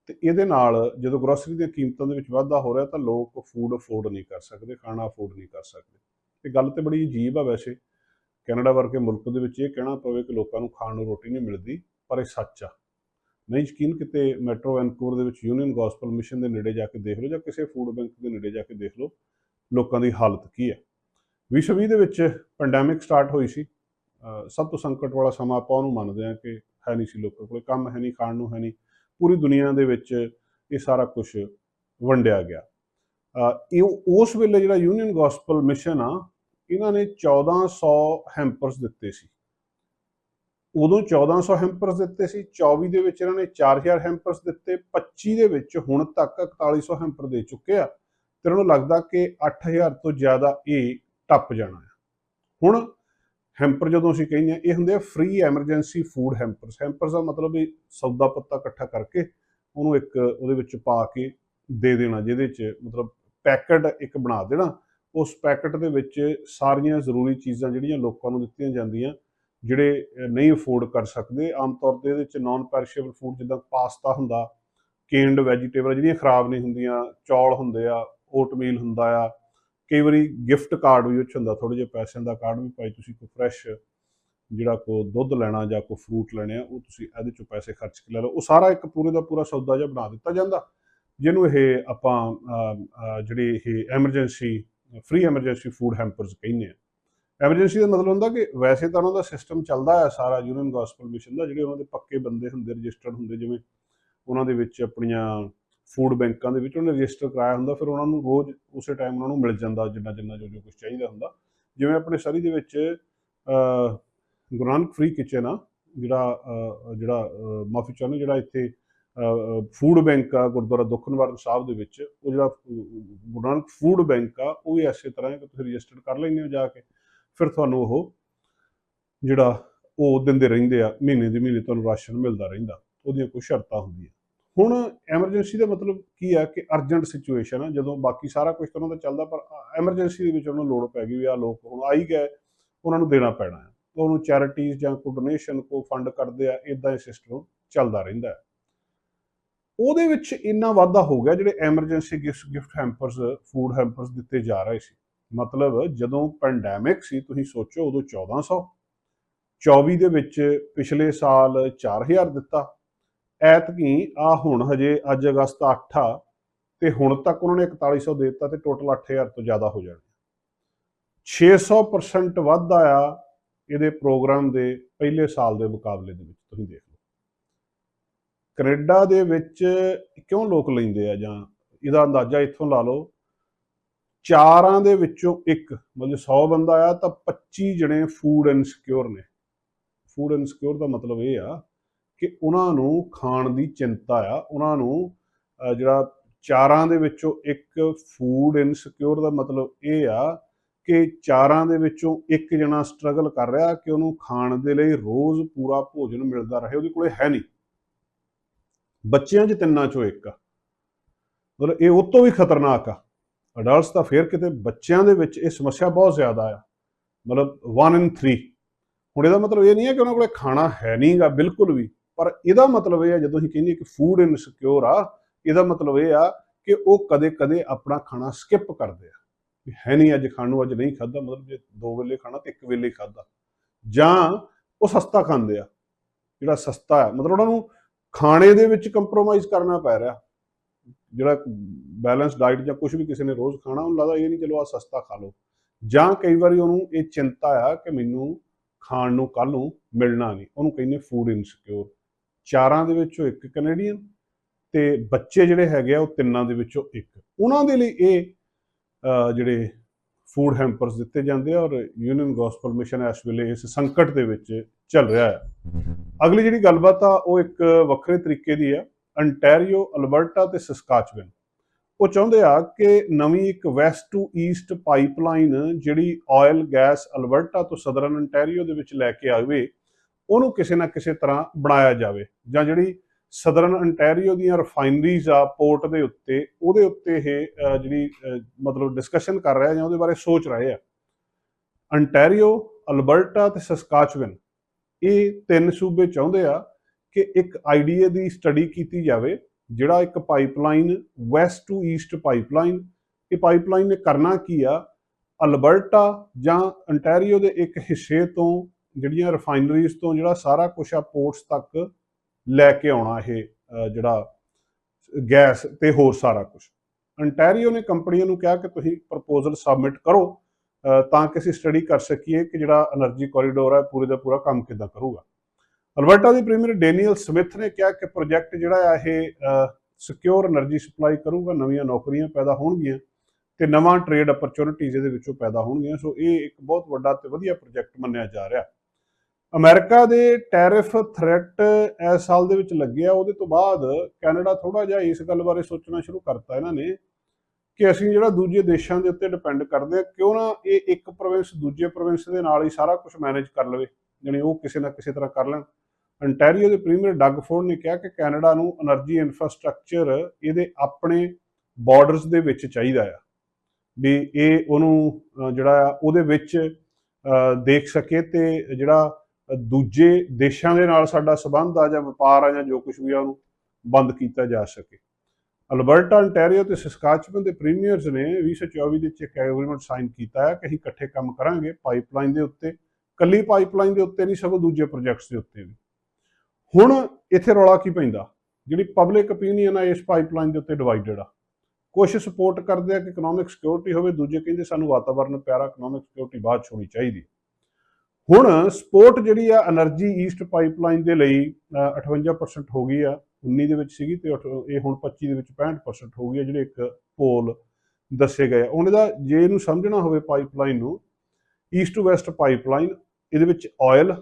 ਤੇ ਇਹਦੇ ਨਾਲ ਜਦੋਂ ਗਰੋਸਰੀ ਦੀਆਂ ਕੀਮਤਾਂ ਦੇ ਵਿੱਚ ਵਾਧਾ ਹੋ ਰਿਹਾ ਤਾਂ ਲੋਕ ਫੂਡ ਅਫੋਰਡ ਨਹੀਂ ਕਰ ਸਕਦੇ, ਖਾਣਾ ਅਫੋਰਡ ਨਹੀਂ ਕਰ ਸਕਦੇ। ਇਹ ਗੱਲ ਤੇ ਬੜੀ ਅਜੀਬ ਆ ਵੈਸੇ। ਕੈਨੇਡਾ ਵਰਗੇ ਮੁਲਕ ਦੇ ਵਿੱਚ ਇਹ ਕਹਿਣਾ ਪਵੇ ਕਿ ਲੋਕਾਂ ਨੂੰ ਖਾਣ ਨੂੰ ਰੋਟੀ ਨਹੀਂ ਮਿਲਦੀ, ਪਰ ਇਹ ਸੱਚ ਆ। ਨਹੀਂ ਯਕੀਨ ਕਿਤੇ ਮੈਟਰੋ ਵੈਨਕੂਵਰ ਦੇ ਵਿੱਚ ਯੂਨੀਅਨ ਗੋਸਪਲ ਮਿਸ਼ਨ ਦੇ ਨੇੜੇ ਜਾ ਕੇ ਦੇਖ ਲਓ ਜਾਂ ਕਿਸੇ ਫੂਡ ਬੈਂਕ ਦੇ ਨੇੜੇ ਜਾ ਕੇ ਦੇਖ ਲਓ, ਲੋਕਾਂ ਦੀ ਹਾਲਤ ਕੀ ਹੈ ਵਿਸ਼ਵ 20 ਦੇ ਵਿੱਚ ਪੈਂਡੈਮਿਕ ਸਟਾਰਟ ਹੋਈ ਸੀ। ਸਭ ਤੋਂ ਸੰਕਟ ਵਾਲਾ ਸਮਾਂ ਆਪਾਂ ਉਹਨੂੰ ਮੰਨਦੇ ਹਾਂ ਕਿ ਹੈ ਨਹੀਂ ਸੀ ਲੋਕਾਂ ਕੋਲ, ਕੰਮ ਹੈ ਨਹੀਂ, ਖਾਣ ਨੂੰ ਹੈ ਨਹੀਂ। ਪੂਰੀ ਦੁਨੀਆ ਦੇ ਵਿੱਚ ਇਹ ਸਾਰਾ ਕੁਝ ਵੰਡਿਆ ਗਿਆ। ਅਹ ਇਹ ਉਸ ਵੇਲੇ ਜਿਹੜਾ ਯੂਨੀਅਨ ਗੋਸਪਲ ਮਿਸ਼ਨ ਆ, ਇਹਨਾਂ ਨੇ 1400 ਹੈਂਪਰਸ ਦਿੱਤੇ ਸੀ। ਉਦੋਂ 1400 ਹੈਂਪਰਸ ਦਿੱਤੇ ਸੀ 24 ਦੇ ਵਿੱਚ ਇਹਨਾਂ ਨੇ 4000 ਹੈਂਪਰਸ ਦਿੱਤੇ 25 ਦੇ ਵਿੱਚ ਹੁਣ ਤੱਕ 4100 ਹੈਂਪਰ ਦੇ ਚੁੱਕੇ ਆ, ਤੇ ਉਹਨਾਂ ਨੂੰ ਲੱਗਦਾ ਕਿ 8000 ਤੋਂ ਜ਼ਿਆਦਾ ਇਹ ਟੱਪ ਜਾਣਾ ਹੈ ਹੁਣ ਹੈਂਪਰ ਜਦੋਂ ਅਸੀਂ ਕਹਿੰਦੇ ਆ ਇਹ ਹੁੰਦੇ ਆ free emergency food hampers hampers ਦਾ ਮਤਲਬ ਵੀ ਸੌਦਾ ਪੱਤਾ ਇਕੱਠਾ ਕਰਕੇ ਉਹਨੂੰ ਇੱਕ ਉਹਦੇ ਵਿੱਚ ਪਾ ਕੇ ਦੇ ਦੇਣਾ, ਜਿਹਦੇ ਚ ਮਤਲਬ ਪੈਕਟ ਇੱਕ ਬਣਾ ਦੇਣਾ। ਉਸ ਪੈਕਟ ਦੇ ਵਿੱਚ ਸਾਰੀਆਂ ਜ਼ਰੂਰੀ ਚੀਜ਼ਾਂ ਜਿਹੜੀਆਂ ਲੋਕਾਂ ਨੂੰ ਦਿੱਤੀਆਂ ਜਾਂਦੀਆਂ, ਜਿਹੜੇ ਨਹੀਂ ਅਫੋਰਡ ਕਰ ਸਕਦੇ। ਆਮ ਤੌਰ ਤੇ ਇਹਦੇ ਵਿੱਚ ਨਾਨ ਪੈਰਿਸ਼ੇਬਲ ਫੂਡ ਜਿੱਦਾਂ ਪਾਸਤਾ ਹੁੰਦਾ ਕੇਨਡ ਵੈਜੀਟੇਬਲ ਜਿਹੜੀਆਂ ਖਰਾਬ ਨਹੀਂ ਹੁੰਦੀਆਂ, ਚੌਲ ਹੁੰਦੇ ਆ ਓਟਮੀਲ ਹੁੰਦਾ ਆ ਕਈ ਵਾਰੀ ਗਿਫਟ ਕਾਰਡ ਵੀ ਉੱਚ ਹੁੰਦਾ ਥੋੜੇ ਜਿਹੇ ਪੈਸਿਆਂ ਦਾ ਕਾਰਡ ਵੀ ਭਾਈ ਤੁਸੀਂ ਕੋਈ ਫਰੈਸ਼ ਜਿਹੜਾ ਕੋ ਦੁੱਧ ਲੈਣਾ ਜਾਂ ਕੋਈ ਫਰੂਟ ਲੈਣੇ ਆ, ਉਹ ਤੁਸੀਂ ਇਹਦੇ ਚੋਂ ਪੈਸੇ ਖਰਚ ਕੇ ਲੈ ਲਓ। ਉਹ ਸਾਰਾ ਇੱਕ ਪੂਰੇ ਦਾ ਪੂਰਾ ਸੌਦਾ ਜਿਹਾ ਬਣਾ ਦਿੱਤਾ ਜਾਂਦਾ, ਜਿਹਨੂੰ ਇਹ ਆਪਾਂ ਜਿਹੜੀ ਇਹ emergency free emergency food hampers ਕਹਿੰਦੇ ਆ। ਐਮਰਜੈਂਸੀ ਦਾ ਮਤਲਬ ਹੁੰਦਾ ਕਿ ਵੈਸੇ ਤਾਂ ਉਹਨਾਂ ਦਾ ਸਿਸਟਮ ਚੱਲਦਾ ਹੈ ਸਾਰਾ ਯੂਨੀਅਨ ਗੋਸਪਲ ਮਿਸ਼ਨ ਦਾ, ਜਿਹੜੇ ਉਹਨਾਂ ਦੇ ਪੱਕੇ ਬੰਦੇ ਹੁੰਦੇ ਰਜਿਸਟਰਡ ਹੁੰਦੇ, ਜਿਵੇਂ ਉਹਨਾਂ ਦੇ ਵਿੱਚ ਆਪਣੀਆਂ ਫੂਡ ਬੈਂਕਾਂ ਦੇ ਵਿੱਚ ਉਹਨੇ ਰਜਿਸਟਰ ਕਰਾਇਆ ਹੁੰਦਾ, ਫਿਰ ਉਹਨਾਂ ਨੂੰ ਰੋਜ਼ ਉਸੇ ਟਾਈਮ ਉਹਨਾਂ ਨੂੰ ਮਿਲ ਜਾਂਦਾ, ਜਿੰਨਾ ਜਿੰਨਾ ਜੋ ਜੋ ਕੁਝ ਚਾਹੀਦਾ ਹੁੰਦਾ। ਜਿਵੇਂ ਆਪਣੇ ਸਰੀ ਦੇ ਵਿੱਚ ਗੁਰੂ ਨਾਨਕ ਫ੍ਰੀ ਕਿਚਨ ਆ, ਜਿਹੜਾ ਜਿਹੜਾ ਮਾਫੀ ਚਾਹੁੰਦਾ ਜਿਹੜਾ ਇੱਥੇ ਫੂਡ ਬੈਂਕ ਆ, ਗੁਰਦੁਆਰਾ ਦੁੱਖ ਨਿਵਾਰਨ ਸਾਹਿਬ ਦੇ ਵਿੱਚ, ਉਹ ਜਿਹੜਾ ਗੁਰੂ ਨਾਨਕ ਫੂਡ ਬੈਂਕ ਆ, ਉਹ ਵੀ ਐਸੇ ਤਰ੍ਹਾਂ ਹੈ ਕਿ ਤੁਸੀਂ ਰਜਿਸਟਰ ਕਰ ਲੈਂਦੇ ਹੋ ਜਾ ਕੇ। ਫਿਰ ਤੁਹਾਨੂੰ ਉਹ ਜਿਹੜਾ ਉਹ ਦਿੰਦੇ ਰਹਿੰਦੇ ਆ, ਮਹੀਨੇ ਦੇ ਮਹੀਨੇ ਤੁਹਾਨੂੰ ਰਾਸ਼ਨ ਮਿਲਦਾ ਰਹਿੰਦਾ, ਉਹਦੀਆਂ ਕੋਈ ਸ਼ਰਤਾਂ ਹੁੰਦੀਆਂ। ਹੁਣ ਐਮਰਜੈਂਸੀ ਦਾ ਮਤਲਬ ਕੀ ਹੈ ਕਿ ਅਰਜੈਂਟ ਸਿਚੁਏਸ਼ਨ ਆ, ਜਦੋਂ ਬਾਕੀ ਸਾਰਾ ਕੁਝ ਤਾਂ ਉਹਨਾਂ ਦਾ ਚੱਲਦਾ, ਪਰ ਐਮਰਜੈਂਸੀ ਦੇ ਵਿੱਚ ਉਹਨਾਂ ਨੂੰ ਲੋੜ ਪੈ ਗਈ ਵੀ ਆ ਲੋਕ ਹੁਣ ਆਈ ਗਏ, ਉਹਨਾਂ ਨੂੰ ਦੇਣਾ ਪੈਣਾ ਹੈ। ਤਾਂ ਉਹਨੂੰ ਚੈਰਿਟੀਜ਼ ਜਾਂ ਕੋਈ ਡੋਨੇਸ਼ਨ ਕੋਈ ਫੰਡ ਕਰਦੇ ਆ ਇਦਾਂ ਹੀ ਸਿਸਟਮ ਚੱਲਦਾ ਰਹਿੰਦਾ ਹੈ। ਉਹਦੇ ਵਿੱਚ ਇੰਨਾ ਵਾਧਾ ਹੋ ਗਿਆ ਜਿਹੜੇ emergency gift gift hampers food hampers ਦਿੱਤੇ ਜਾ ਰਹੇ ਸੀ। ਮਤਲਬ ਜਦੋਂ ਪੈਂਡੈਮਿਕ ਸੀ, ਤੁਸੀਂ ਸੋਚੋ ਉਦੋਂ 1400 24 ਦੇ ਵਿੱਚ ਪਿਛਲੇ ਸਾਲ 4000 ਦਿੱਤਾ। ਐਤਕੀ ਆ ਹੁਣ ਹਜੇ ਅੱਜ ਅਗਸਤ 8 ਆ ਤੇ ਹੁਣ ਤੱਕ ਉਹਨਾਂ ਨੇ 4100 ਦੇ ਦਿੱਤਾ ਤੇ ਟੋਟਲ 8000 ਤੋਂ ਜ਼ਿਆਦਾ ਹੋ ਜਾਣਾ 600% ਵਾਧਾ ਆ ਇਹਦੇ ਪ੍ਰੋਗਰਾਮ ਦੇ ਪਹਿਲੇ ਸਾਲ ਦੇ ਮੁਕਾਬਲੇ ਦੇ ਵਿੱਚ, ਤੁਸੀਂ ਦੇਖ ਲਓ। ਕੈਨੇਡਾ ਦੇ ਵਿੱਚ ਕਿਉਂ ਲੋਕ ਲੈਂਦੇ ਆ ਜਾਂ ਇਹਦਾ ਅੰਦਾਜ਼ਾ ਇੱਥੋਂ ਲਾ ਲਓ, ਚਾਰਾਂ ਦੇ ਵਿੱਚੋਂ ਇੱਕ, ਮਤਲਬ 100 ਬੰਦਾ ਆ ਤਾਂ 25 ਜਣੇ ਫੂਡ ਇਨਸਿਕਿਉਰ ਨੇ। ਫੂਡ ਇਨਸਿਕਿਉਰ ਦਾ ਮਤਲਬ ਇਹ ਆ ਕਿ ਉਹਨਾਂ ਨੂੰ ਖਾਣ ਦੀ ਚਿੰਤਾ ਆ। ਉਹਨਾਂ ਨੂੰ ਜਿਹੜਾ ਚਾਰਾਂ ਦੇ ਵਿੱਚੋਂ ਇੱਕ ਫੂਡ ਇਨਸਿਕਿਉਰ ਦਾ ਮਤਲਬ ਇਹ ਆ ਕਿ ਚਾਰਾਂ ਦੇ ਵਿੱਚੋਂ ਇੱਕ ਜਣਾ ਸਟਰਗਲ ਕਰ ਰਿਹਾ ਕਿ ਉਹਨੂੰ ਖਾਣ ਦੇ ਲਈ ਰੋਜ਼ ਪੂਰਾ ਭੋਜਨ ਮਿਲਦਾ ਰਹੇ। ਉਹਦੇ ਕੋਲੇ ਹੈ ਨਹੀਂ। ਬੱਚਿਆਂ 'ਚ ਤਿੰਨਾਂ 'ਚੋਂ ਇੱਕ ਆ। ਮਤਲਬ ਇਹ ਉਹ ਤੋਂ ਵੀ ਖਤਰਨਾਕ ਆ। ਅਡਲਟਸ ਤਾਂ ਫੇਰ ਕਿਤੇ ਬੱਚਿਆਂ ਦੇ ਵਿੱਚ ਇਹ ਸਮੱਸਿਆ ਬਹੁਤ ਜ਼ਿਆਦਾ ਆ। ਮਤਲਬ 1 ਇਨ 3 ਹੁਣ ਇਹਦਾ ਮਤਲਬ ਇਹ ਨਹੀਂ ਹੈ ਕਿ ਉਹਨਾਂ ਕੋਲੇ ਖਾਣਾ ਹੈ ਨਹੀਂਗਾ ਬਿਲਕੁਲ ਵੀ। ਪਰ ਇਹਦਾ ਮਤਲਬ ਇਹ ਆ, ਜਦੋਂ ਅਸੀਂ ਕਹਿੰਦੇ ਕਿ ਫੂਡ ਇਨਸਿਕਿਉਰ ਆ, ਇਹਦਾ ਮਤਲਬ ਇਹ ਆ ਕਿ ਉਹ ਕਦੇ-ਕਦੇ ਆਪਣਾ ਖਾਣਾ ਸਕਿਪ ਕਰਦੇ ਆ। ਵੀ ਹੈ ਨਹੀਂ ਅੱਜ ਖਾਣ ਨੂੰ, ਅੱਜ ਨਹੀਂ ਖਾਦਾ ਮਤਲਬ ਜੇ ਦੋ ਵੇਲੇ ਖਾਣਾ ਤੇ ਇੱਕ ਵੇਲੇ ਖਾਦਾ ਜਾਂ ਉਹ ਸਸਤਾ ਖਾਂਦੇ ਆ, ਜਿਹੜਾ ਸਸਤਾ ਹੈ ਮਤਲਬ ਉਹਨਾਂ ਨੂੰ ਖਾਣੇ ਦੇ ਵਿੱਚ ਕੰਪਰੋਮਾਈਜ਼ ਕਰਨਾ ਪੈ ਰਿਹਾ। ਜਿਹੜਾ ਬੈਲੈਂਸ ਡਾਈਟ ਜਾਂ ਕੁਝ ਵੀ ਕਿਸੇ ਨੇ ਰੋਜ਼ ਖਾਣਾ, ਉਹਨੂੰ ਲੱਗਦਾ ਇਹ ਨਹੀਂ, ਚਲੋ ਆ ਸਸਤਾ ਖਾ ਲਓ। ਜਾਂ ਕਈ ਵਾਰੀ ਉਹਨੂੰ ਇਹ ਚਿੰਤਾ ਆ ਕਿ ਮੈਨੂੰ ਖਾਣ ਨੂੰ ਕੱਲ ਨੂੰ ਮਿਲਣਾ ਨਹੀਂ। ਉਹਨੂੰ ਕਹਿੰਦੇ ਫੂਡ ਇਨਸਿਕਿਉਰ ਚਾਰਾਂ ਦੇ ਵਿੱਚੋਂ ਇੱਕ ਕੈਨੇਡੀਅਨ ਤੇ ਬੱਚੇ ਜਿਹੜੇ ਹੈਗੇ ਆ ਉਹ ਤਿੰਨਾਂ ਦੇ ਵਿੱਚੋਂ ਇੱਕ। ਉਹਨਾਂ ਦੇ ਲਈ ਇਹ ਜਿਹੜੇ ਫੂਡ ਹੈਂਪਰਸ ਦਿੱਤੇ ਜਾਂਦੇ ਆ ਔਰ ਯੂਨੀਅਨ ਗੋਸਪਲ ਮਿਸ਼ਨ ਇਸ ਵੇਲੇ ਇਸ ਸੰਕਟ ਦੇ ਵਿੱਚ ਚੱਲ ਰਿਹਾ ਹੈ। ਅਗਲੀ ਜਿਹੜੀ ਗੱਲਬਾਤ ਆ, ਉਹ ਇੱਕ ਵੱਖਰੇ ਤਰੀਕੇ ਦੀ ਆ। ਅੰਟੈਰੀਓ ਅਲਬਰਟਾ ਤੇ ਸਸਕਾਚਵਨ ਉਹ ਚਾਹੁੰਦੇ ਆ ਕਿ ਨਵੀਂ ਇੱਕ ਵੈਸਟ ਟੂ ਈਸਟ ਪਾਈਪਲਾਈਨ ਜਿਹੜੀ ਆਇਲ ਗੈਸ ਅਲਬਰਟਾ ਤੋਂ ਸਦਰਨ ਅੰਟੈਰੀਓ ਦੇ ਵਿੱਚ ਲੈ ਕੇ ਆਵੇ ਉਹਨੂੰ ਕਿਸੇ ਨਾ ਕਿਸੇ ਤਰ੍ਹਾਂ ਬਣਾਇਆ ਜਾਵੇ ਜਾਂ ਜਿਹੜੀ ਸਦਰਨ ਅੰਟੈਰੀਓ ਦੀਆਂ ਰਿਫਾਈਨਰੀਜ਼ ਆ ਪੋਰਟ ਦੇ ਉੱਤੇ, ਉਹਦੇ ਉੱਤੇ ਇਹ ਜਿਹੜੀ ਮਤਲਬ ਡਿਸਕਸ਼ਨ ਕਰ ਰਿਹਾ ਜਾਂ ਉਹਦੇ ਬਾਰੇ ਸੋਚ ਰਹੇ ਆ। ਅੰਟੈਰੀਓ ਅਲਬਰਟਾ ਤੇ ਸਸਕਾਚਵਨ ਇਹ ਤਿੰਨ ਸੂਬੇ ਚਾਹੁੰਦੇ ਆ ਕਿ ਇੱਕ ਆਈਡੀਏ ਦੀ ਸਟੱਡੀ ਕੀਤੀ ਜਾਵੇ, ਜਿਹੜਾ ਇੱਕ pipeline west to east pipeline ਇਹ ਪਾਈਪਲਾਈਨ ਨੇ ਕਰਨਾ ਕੀ ਆ? ਅਲਬਰਟਾ ਜਾਂ ਅੰਟੈਰੀਓ ਦੇ ਇੱਕ ਹਿੱਸੇ ਤੋਂ ਜਿਹੜੀਆਂ ਰਿਫਾਈਨਰੀਜ਼ ਤੋਂ ਜਿਹੜਾ ਸਾਰਾ ਕੁਝ ਆ ਪੋਰਟਸ ਤੱਕ ਲੈ ਕੇ ਆਉਣਾ ਇਹ ਜਿਹੜਾ ਗੈਸ ਤੇ ਹੋਰ ਸਾਰਾ ਕੁਝ ਅੰਟਾਰੀਓ ਨੇ ਕੰਪਨੀਆਂ ਨੂੰ ਕਿਹਾ ਕਿ ਤੁਸੀਂ ਪ੍ਰਪੋਜ਼ਲ ਸਬਮਿਟ ਕਰੋ ਤਾਂ ਕਿ ਅਸੀਂ ਸਟੱਡੀ ਕਰ ਸਕੀਏ ਕਿ ਜਿਹੜਾ એનર્ਜੀ ਕੋਰੀਡੋਰ ਹੈ ਪੂਰੇ ਦਾ ਪੂਰਾ ਕੰਮ ਕਿੱਦਾਂ ਕਰੂਗਾ। ਅਲਬਰਟਾ ਦੀ ਪ੍ਰੀਮੀਅਰ ਡੈਨੀਅਲ ਸਮਿਥ ਨੇ ਕਿਹਾ ਕਿ ਪ੍ਰੋਜੈਕਟ ਜਿਹੜਾ ਆ ਇਹ ਸਿਕਿਉਰ એનર્ਜੀ ਸਪਲਾਈ ਕਰੂਗਾ, ਨਵੀਆਂ ਨੌਕਰੀਆਂ ਪੈਦਾ ਹੋਣਗੀਆਂ ਤੇ ਨਵਾਂ ਟ੍ਰੇਡ ਅਪਰਚੂਨਿਟੀਜ਼ ਇਹਦੇ ਵਿੱਚੋਂ ਪੈਦਾ ਹੋਣਗੀਆਂ। ਸੋ ਇਹ ਇੱਕ ਬਹੁਤ ਵੱਡਾ ਤੇ ਵਧੀਆ ਪ੍ਰੋਜੈਕਟ ਮੰਨਿਆ ਜਾ ਰਿਹਾ। ਅਮਰੀਕਾ ਦੇ ਟੈਰਿਫ ਥ੍ਰੈਟ ਇਸ ਸਾਲ ਦੇ ਵਿੱਚ ਲੱਗਿਆ ਉਹਦੇ ਤੋਂ ਬਾਅਦ ਕੈਨੇਡਾ ਥੋੜਾ ਜਿਹਾ ਇਸ ਗੱਲ ਬਾਰੇ ਸੋਚਣਾ ਸ਼ੁਰੂ ਕਰਤਾ ਇਹਨਾਂ ਨੇ ਕਿ ਅਸੀਂ ਜਿਹੜਾ ਦੂਜੇ ਦੇਸ਼ਾਂ ਦੇ ਉੱਤੇ ਡਿਪੈਂਡ ਕਰਦੇ ਆ, ਕਿਉਂ ਨਾ ਇਹ ਇੱਕ ਪ੍ਰੋਵਿੰਸ ਦੂਜੇ ਪ੍ਰੋਵਿੰਸ ਦੇ ਨਾਲ ਹੀ ਸਾਰਾ ਕੁਝ ਮੈਨੇਜ ਕਰ ਲਵੇ ਜਾਨੀ ਉਹ ਕਿਸੇ ਨਾ ਕਿਸੇ ਤਰ੍ਹਾਂ ਕਰ ਲੈਣ। ਅੰਟਾਰੀਓ ਦੇ ਪ੍ਰੀਮੀਅਰ ਡੱਗ ਫੋਰਡ ਨੇ ਕਿਹਾ ਕਿ ਕੈਨੇਡਾ ਨੂੰ એનર્ਜੀ ਇਨਫਰਾਸਟ੍ਰਕਚਰ ਇਹਦੇ ਆਪਣੇ ਬਾਰਡਰਸ ਦੇ ਵਿੱਚ ਚਾਹੀਦਾ ਆ, ਵੀ ਇਹ ਉਹਨੂੰ ਜਿਹੜਾ ਉਹਦੇ ਵਿੱਚ ਦੇਖ ਸਕੇ ਤੇ ਜਿਹੜਾ ਦੂਜੇ ਦੇਸ਼ਾਂ ਦੇ ਨਾਲ ਸਾਡਾ ਸਬੰਧ ਆ ਜਾਂ ਵਪਾਰ ਆ ਜਾਂ ਜੋ ਕੁਝ ਵੀ ਆ ਉਹਨੂੰ ਬੰਦ ਕੀਤਾ ਜਾ ਸਕੇ। ਅਲਬਰਟਾ ਅੰਟੈਰੀਓ ਤੇ ਸਸਕਾਚਮਨ ਦੇ ਪ੍ਰੀਮੀਅਰਸ ਨੇ 2024 ਦੇ ਵਿੱਚ ਇੱਕ ਐਗਰੀਮੈਂਟ ਸਾਈਨ ਕੀਤਾ ਹੈ ਕਿ ਅਸੀਂ ਇਕੱਠੇ ਕੰਮ ਕਰਾਂਗੇ ਪਾਈਪਲਾਈਨ ਦੇ ਉੱਤੇ। ਕੱਲੀ ਪਾਈਪਲਾਈਨ ਦੇ ਉੱਤੇ ਨਹੀਂ, ਸਗੋਂ ਦੂਜੇ ਪ੍ਰੋਜੈਕਟਸ ਦੇ ਉੱਤੇ ਵੀ। ਹੁਣ ਇੱਥੇ ਰੌਲਾ ਕੀ ਪੈਂਦਾ? ਜਿਹੜੀ ਪਬਲਿਕ ਓਪੀਨੀਅਨ ਆ, ਇਸ ਪਾਈਪਲਾਈਨ ਦੇ ਉੱਤੇ ਡਿਵਾਈਡਡ ਆ। ਕੁਝ ਸਪੋਰਟ ਕਰਦੇ ਆ ਕਿ ਇਕਨੋਮਿਕ ਸਿਕਿਉਰਿਟੀ ਹੋਵੇ, ਦੂਜੇ ਕਹਿੰਦੇ ਸਾਨੂੰ ਵਾਤਾਵਰਨ ਪਿਆਰਾ ਇਕਨੋਮਿਕ ਸਿਕਿਉਰਿਟੀ ਬਾਅਦ 'ਚ ਹੋਣੀ ਚਾਹੀਦੀ। ਹੁਣ ਸਪੋਰਟ ਜਿਹੜੀ ਆ એનર્ਜੀ ਈਸਟ ਪਾਈਪਲਾਈਨ ਦੇ ਲਈ 58% ਹੋ ਗਈ ਆ 19 ਦੇ ਵਿੱਚ ਸੀਗੀ ਤੇ ਇਹ ਹੁਣ 25 ਦੇ ਵਿੱਚ 65% ਹੋ ਗਈ ਆ, ਜਿਹੜੇ ਇੱਕ ਪੋਲ ਦੱਸੇ ਗਏ ਉਹਨੇ ਦਾ ਜੇ ਇਹਨੂੰ ਸਮਝਣਾ ਹੋਵੇ ਪਾਈਪਲਾਈਨ ਨੂੰ, ਈਸਟ ਟੂ ਵੈਸਟ ਪਾਈਪਲਾਈਨ, ਇਹਦੇ ਵਿੱਚ ਆਇਲ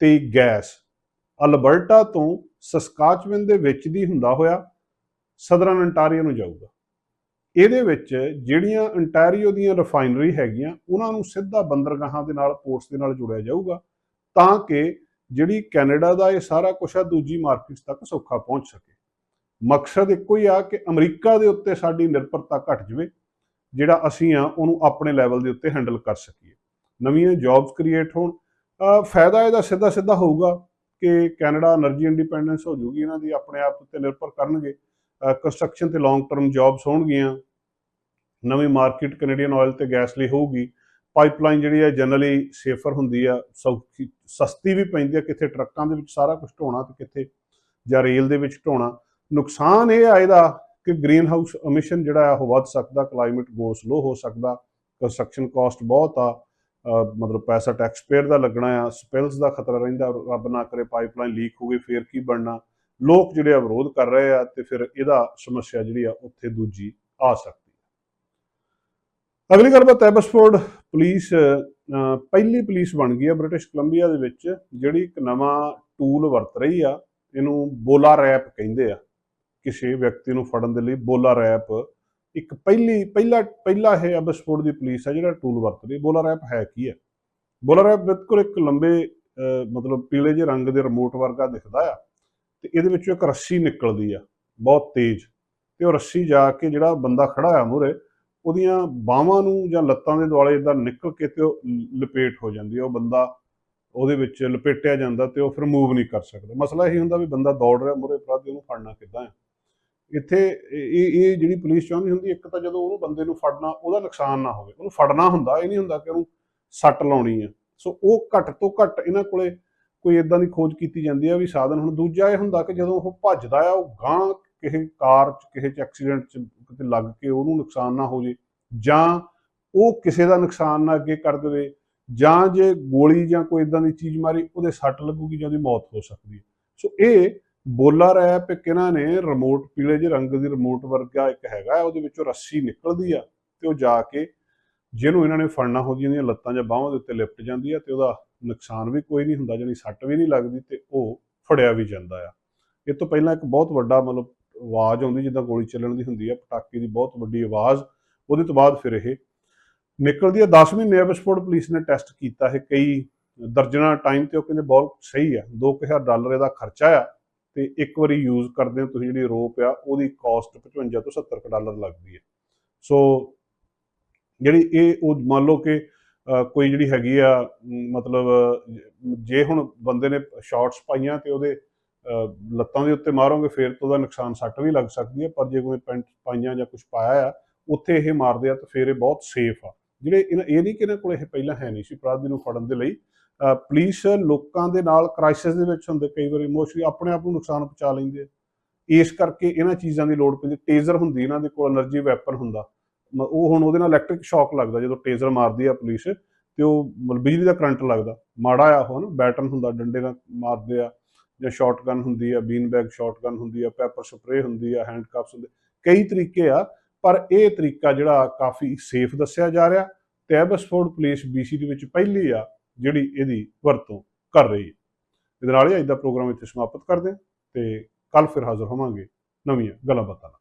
ਤੇ ਗੈਸ, ਅਲਬਰਟਾ ਤੋਂ ਸਸਕਾਚਵਿਨ ਦੇ ਵਿੱਚ ਦੀ ਹੁੰਦਾ ਹੋਇਆ, ਸਦਰਨ ਅੰਟਾਰੀਆ ਨੂੰ ਜਾਊਗਾ। ਇਹਦੇ ਵਿੱਚ ਜਿਹੜੀਆਂ ਅੰਟਾਰੀਓ ਦੀਆਂ ਰਿਫਾਈਨਰੀ ਹੈਗੀਆਂ, ਉਹਨਾਂ ਨੂੰ ਸਿੱਧਾ ਬੰਦਰਗਾਹਾਂ ਦੇ ਨਾਲ ਪੋਰਟਸ ਦੇ ਨਾਲ ਜੋੜਿਆ ਜਾਊਗਾ, ਤਾਂ ਕਿ ਜਿਹੜੀ ਕੈਨੇਡਾ ਦਾ ਇਹ ਸਾਰਾ ਕੁਝ ਆ, ਦੂਜੀ ਮਾਰਕੀਟਸ ਤੱਕ ਸੌਖਾ ਪਹੁੰਚ ਸਕੇ। ਮਕਸਦ ਇੱਕੋ ਹੀ ਆ ਕਿ ਅਮਰੀਕਾ ਦੇ ਉੱਤੇ ਸਾਡੀ ਨਿਰਭਰਤਾ ਘਟ ਜਵੇ, ਜਿਹੜਾ ਅਸੀਂ ਆ, ਉਹਨੂੰ ਆਪਣੇ ਲੈਵਲ ਦੇ ਉੱਤੇ ਹੈਂਡਲ ਕਰ ਸਕੀਏ। ਨਵੀਆਂ ਜੌਬਸ ਕ੍ਰੀਏਟ ਹੋਣ। ਫਾਇਦਾ ਇਹਦਾ ਸਿੱਧਾ ਸਿੱਧਾ ਹੋਊਗਾ ਕਿ ਕੈਨੇਡਾ એનર્ਜੀ ਇੰਡੀਪੈਂਡੈਂਸ ਹੋ ਜੂਗੀ, ਇਹਨਾਂ ਦੀ ਆਪਣੇ ਆਪ ਉੱਤੇ ਨਿਰਭਰ ਕਰਨਗੇ। ਕੰਸਟਰਕਸ਼ਨ ਤੇ ਲੌਂਗ ਟਰਮ ਜੌਬਸ ਹੋਣਗੀਆਂ। ਨਵੀਂ ਮਾਰਕੀਟ ਕੈਨੇਡੀਅਨ ਆਇਲ ਤੇ ਗੈਸ ਲਈ ਹੋਊਗੀ। ਪਾਈਪਲਾਈਨ ਜਿਹੜੀ ਹੈ ਜਨਰਲੀ ਸੇਫਰ ਹੁੰਦੀ ਆ, ਸੌਖੀ, ਸਸਤੀ ਵੀ ਪੈਂਦੀ ਆ, ਕਿੱਥੇ ਟਰੱਕਾਂ ਦੇ ਵਿੱਚ ਸਾਰਾ ਕੁਝ ਢੋਣਾ ਤੇ ਕਿੱਥੇ ਜਾਂ ਰੇਲ ਦੇ ਵਿੱਚ ਢੋਣਾ। ਨੁਕਸਾਨ ਇਹ ਆ ਇਹਦਾ ਕਿ ਗ੍ਰੀਨ ਹਾਊਸ ਐਮਿਸ਼ਨ ਜਿਹੜਾ ਆ ਉਹ ਵੱਧ ਸਕਦਾ ਕਲਾਈਮੇਟ ਗੋ ਸਲੋ ਹੋ ਸਕਦਾ ਕੰਸਟਰਕਸ਼ਨ ਕਾਸਟ ਬਹੁਤ ਆ ਮਤਲਬ ਪੈਸਾ ਟੈਕਸ ਪੇਅਰ ਦਾ ਲੱਗਣਾ ਆ ਸਪਿਲਸ ਦਾ ਖਤਰਾ ਰਹਿੰਦਾ, ਰੱਬ ਨਾ ਕਰੇ ਪਾਈਪਲਾਈਨ ਲੀਕ ਹੋ ਗਈ, ਫੇਰ ਕੀ ਬਣਨਾ। ਲੋਕ ਜਿਹੜੇ ਆ ਵਿਰੋਧ ਕਰ ਰਹੇ ਆ ਤੇ ਫਿਰ ਇਹਦਾ ਸਮੱਸਿਆ ਜਿਹੜੀ ਆ ਉੱਥੇ ਦੂਜੀ ਆ ਸਕਦੀ। ਹੈ ਅਗਲੀ ਗੱਲਬਾਤ ਐਬਸਫੋਰਡ ਪੁਲਿਸ ਪਹਿਲੀ ਪੁਲਿਸ ਬਣ ਗਈ ਆ ਬ੍ਰਿਟਿਸ਼ ਕੋਲੰਬੀਆ ਦੇ ਵਿੱਚ, ਜਿਹੜੀ ਇੱਕ ਨਵਾਂ ਟੂਲ ਵਰਤ ਰਹੀ ਆ, ਇਹਨੂੰ ਬੋਲਾ ਰੈਪ ਕਹਿੰਦੇ ਆ। ਕਿਸੇ ਵਿਅਕਤੀ ਨੂੰ ਫੜਨ ਦੇ ਲਈ ਬੋਲਾ ਰੈਪ ਇੱਕ ਪਹਿਲੀ, ਪਹਿਲਾ ਪਹਿਲਾ ਇਹ ਐਬਸਫੋਰਡ ਦੀ ਪੁਲਿਸ ਆ ਜਿਹੜਾ ਟੂਲ ਵਰਤ ਰਹੀ ਬੋਲਾ ਰੈਪ ਹੈ ਕੀ ਹੈ ਬੋਲਾ ਰੈਪ ਬਿਲਕੁਲ ਇੱਕ ਲੰਬੇ ਮਤਲਬ ਪੀਲੇ ਜਿਹੇ ਰੰਗ ਦੇ ਰਿਮੋਟ ਵਰਗਾ ਦਿਖਦਾ ਆ ਤੇ ਇਹਦੇ ਵਿੱਚੋਂ ਇੱਕ ਰੱਸੀ ਨਿਕਲਦੀ ਆ, ਬਹੁਤ ਤੇਜ਼। ਤੇ ਉਹ ਰੱਸੀ ਜਾ ਕੇ ਜਿਹੜਾ ਬੰਦਾ ਖੜਾ ਆ ਮੂਹਰੇ ਉਹਦੀਆਂ ਬਾਹਾਂ ਨੂੰ ਜਾਂ ਲੱਤਾਂ ਦੇ ਦੁਆਲੇ ਇਦਾਂ ਨਿਕਲ ਕੇ ਤੇ ਉਹ ਲਪੇਟ ਹੋ ਜਾਂਦੀ ਆ, ਉਹ ਬੰਦਾ ਉਹਦੇ ਵਿੱਚ ਲਪੇਟਿਆ ਜਾਂਦਾ ਤੇ ਉਹ ਫਿਰ ਮੂਵ ਨਹੀਂ ਕਰ ਸਕਦਾ। ਮਸਲਾ ਇਹ ਹੁੰਦਾ ਵੀ ਬੰਦਾ ਦੌੜ ਰਿਹਾ ਮੂਹਰੇ ਅਪਰਾਧੀ ਉਹਨੂੰ ਫੜਨਾ ਕਿੱਦਾਂ ਹੈ ਇੱਥੇ ਇਹ ਇਹ ਜਿਹੜੀ ਪੁਲਿਸ ਚਾਹੁੰਦੀ ਹੁੰਦੀ, ਇੱਕ ਤਾਂ ਜਦੋਂ ਉਹਨੂੰ ਬੰਦੇ ਨੂੰ ਫੜਨਾ, ਉਹਦਾ ਨੁਕਸਾਨ ਨਾ ਹੋਵੇ। ਉਹਨੂੰ ਫੜਨਾ ਹੁੰਦਾ, ਇਹ ਨਹੀਂ ਹੁੰਦਾ ਕਿ ਉਹਨੂੰ ਸੱਟ ਲਾਉਣੀ ਹੈ ਸੋ ਉਹ ਘੱਟ ਤੋਂ ਘੱਟ ਇਹਨਾਂ ਕੋਲੇ ਕੋਈ ਇਦਾਂ ਦੀ ਖੋਜ ਕੀਤੀ ਜਾਂਦੀ ਹੈ ਵੀ ਸਾਧਨ। ਹੁਣ ਦੂਜਾ ਇਹ ਹੁੰਦਾ ਕਿ ਜਦੋਂ ਉਹ ਭੱਜਦਾ ਆ, ਉਹ ਗਾਂ ਕਿਸੇ ਕਾਰ 'ਚ ਕਿਸੇ 'ਚ ਐਕਸੀਡੈਂਟ 'ਚ ਕਿਤੇ ਲੱਗ ਕੇ ਉਹਨੂੰ ਨੁਕਸਾਨ ਨਾ ਹੋ ਜੇ, ਜਾਂ ਉਹ ਕਿਸੇ ਦਾ ਨੁਕਸਾਨ ਨਾ ਅੱਗੇ ਕਰ ਦੇਵੇ, ਜਾਂ ਜੇ ਗੋਲੀ ਜਾਂ ਕੋਈ ਇਦਾਂ ਦੀ ਚੀਜ਼ ਮਾਰੀ, ਉਹਦੇ ਸੱਟ ਲੱਗੂਗੀ ਜਾਂ ਉਹਦੀ ਮੌਤ ਹੋ ਸਕਦੀ ਹੈ। ਸੋ ਇਹ ਬੋਲਰ ਰੈਪ ਇੱਕ ਇਹਨਾਂ ਨੇ ਰਿਮੋਟ ਪੀਲੇ ਜਿਹੇ ਰੰਗ ਦੀ ਰਿਮੋਟ ਵਰਗਾ ਇੱਕ ਹੈਗਾ, ਉਹਦੇ ਵਿੱਚੋਂ ਰੱਸੀ ਨਿਕਲਦੀ ਆ ਤੇ ਉਹ ਜਾ ਕੇ ਜਿਹਨੂੰ ਇਹਨਾਂ ਨੇ ਫੜਨਾ ਹੋ ਜਾਂਦੀਆਂ ਲੱਤਾਂ ਜਾਂ ਬਾਹਾਂ ਦੇ ਉੱਤੇ ਲਿਪਟ ਜਾਂਦੀ ਆ ਤੇ ਉਹਦਾ ਨੁਕਸਾਨ ਵੀ ਕੋਈ ਨਹੀਂ ਹੁੰਦਾ ਜਾਨੀ ਸੱਟ ਵੀ ਨਹੀਂ ਲੱਗਦੀ ਤੇ ਉਹ ਫੜਿਆ ਵੀ ਜਾਂਦਾ ਆ। ਇਹ ਤੋਂ ਪਹਿਲਾਂ ਇੱਕ ਬਹੁਤ ਵੱਡਾ ਮਤਲਬ ਆਵਾਜ਼ ਆਉਂਦੀ ਜਿੱਦਾਂ ਗੋਲੀ ਚੱਲਣ ਦੀ ਹੁੰਦੀ ਹੈ ਪਟਾਕੇ ਦੀ ਬਹੁਤ ਵੱਡੀ ਆਵਾਜ਼, ਉਹਦੇ ਤੋਂ ਬਾਅਦ ਫਿਰ ਇਹ ਨਿਕਲਦੀ ਆ। 10 ਮਹੀਨੇ ਐਬਸਫੋਰਡ ਪੁਲਿਸ ਨੇ ਟੈਸਟ ਕੀਤਾ ਹੈ ਕਈ ਦਰਜਨਾ ਟਾਈਮ ਤੇ ਉਹ ਕਹਿੰਦੇ ਬਹੁਤ ਸਹੀ ਆ 2000 ਡਾਲਰ ਇਹਦਾ ਖਰਚਾ ਆ ਤੇ ਇੱਕ ਵਾਰੀ ਯੂਜ਼ ਕਰਦੇ ਹੋ ਤੁਸੀਂ ਜਿਹੜੀ ਰੋਪ ਆ, ਉਹਦੀ ਕਾਸਟ 55 ਤੋਂ 70 ਕੁ ਡਾਲਰ ਲੱਗਦੀ ਹੈ ਸੋ ਜਿਹੜੀ ਇਹ, ਉਹ ਮੰਨ ਲਓ ਕਿ ਕੋਈ ਜਿਹੜੀ ਹੈਗੀ ਆ, ਮਤਲਬ, ਜੇ ਹੁਣ ਬੰਦੇ ਨੇ ਸ਼ਾਰਟਸ ਪਾਈਆਂ ਤੇ ਉਹਦੇ ਲੱਤਾਂ ਦੇ ਉੱਤੇ ਮਾਰੋਗੇ, ਫਿਰ ਤਾਂ ਉਹਦਾ ਨੁਕਸਾਨ ਸੱਟ ਵੀ ਲੱਗ ਸਕਦੀ ਹੈ, ਪਰ ਜੇ ਕੋਈ ਪੈਂਟ ਪਾਈਆਂ ਜਾਂ ਕੁਝ ਪਾਇਆ ਆ, ਉੱਥੇ ਇਹ ਮਾਰਦੇ ਆ ਤਾਂ ਫਿਰ ਇਹ ਬਹੁਤ ਸੇਫ ਆ। ਜਿਹੜੇ ਇਹ ਨਹੀਂ ਕਿ ਇਹਨਾਂ ਕੋਲ ਇਹ ਪਹਿਲਾਂ ਹੈ ਨਹੀਂ ਸੀ, ਅਪਰਾਧੀ ਨੂੰ ਫੜਨ ਦੇ ਲਈ। ਪੁਲਿਸ ਲੋਕਾਂ ਦੇ ਨਾਲ ਕ੍ਰਾਈਸਿਸ ਦੇ ਵਿੱਚ ਹੁੰਦੇ, ਕਈ ਵਾਰੀ ਮੋਸਟਲੀ ਆਪਣੇ ਆਪ ਨੂੰ ਨੁਕਸਾਨ ਪਹੁੰਚਾ ਲੈਂਦੇ ਆ। ਇਸ ਕਰਕੇ ਇਹਨਾਂ ਚੀਜ਼ਾਂ ਦੀ ਲੋੜ ਪੈਂਦੀ ਟੇਜ਼ਰ ਹੁੰਦੀ ਇਹਨਾਂ ਦੇ ਕੋਲ એનર્ਜੀ ਵੈਪਨ ਹੁੰਦਾ। ਉਹ ਹੁਣ ਉਹਦੇ ਨਾਲ ਇਲੈਕਟ੍ਰਿਕ ਸ਼ੌਕ ਲੱਗਦਾ, ਜਦੋਂ ਟੇਜ਼ਰ ਮਾਰਦੀ ਆ ਪੁਲਿਸ ਤੇ ਉਹ ਮਤਲਬ ਬਿਜਲੀ ਦਾ ਕਰੰਟ ਲੱਗਦਾ। ਮਾੜਾ ਆ ਉਹ ਨਾ ਬੈਟਨ ਹੁੰਦਾ, ਡੰਡੇ ਨਾਲ ਮਾਰਦੇ ਆ। ਜਾਂ ਸ਼ਾਟਗਨ ਹੁੰਦੀ ਆ ਬੀਨ ਬੈਗ ਸ਼ਾਟਗਨ ਹੁੰਦੀ ਆ ਪੈਪਰ ਸਪਰੇ ਹੁੰਦੀ ਆ ਹੈਂਡ ਕਪਸ ਹੁੰਦੇ, ਕਈ ਤਰੀਕੇ ਆ, ਪਰ ਇਹ ਤਰੀਕਾ ਜਿਹੜਾ ਕਾਫੀ ਸੇਫ ਦੱਸਿਆ ਜਾ ਰਿਹਾ ਤੇ ਐਬਸਫੋਰਡ ਪੁਲਿਸ ਬੀਸੀ ਦੇ ਵਿੱਚ ਪਹਿਲੀ ਆ, ਜਿਹੜੀ ਇਹਦੀ ਵਰਤੋਂ ਕਰ ਰਹੀ ਹੈ। ਇਹਦੇ ਨਾਲ ਹੀ ਅੱਜ ਦਾ ਪ੍ਰੋਗਰਾਮ ਇੱਥੇ ਸਮਾਪਤ ਕਰਦੇ ਹਾਂ ਤੇ ਕੱਲ ਫਿਰ ਹਾਜ਼ਰ ਹੋਵਾਂਗੇ ਨਵੀਆਂ ਗੱਲਾਂ ਬਾਤਾਂ ਨਾਲ।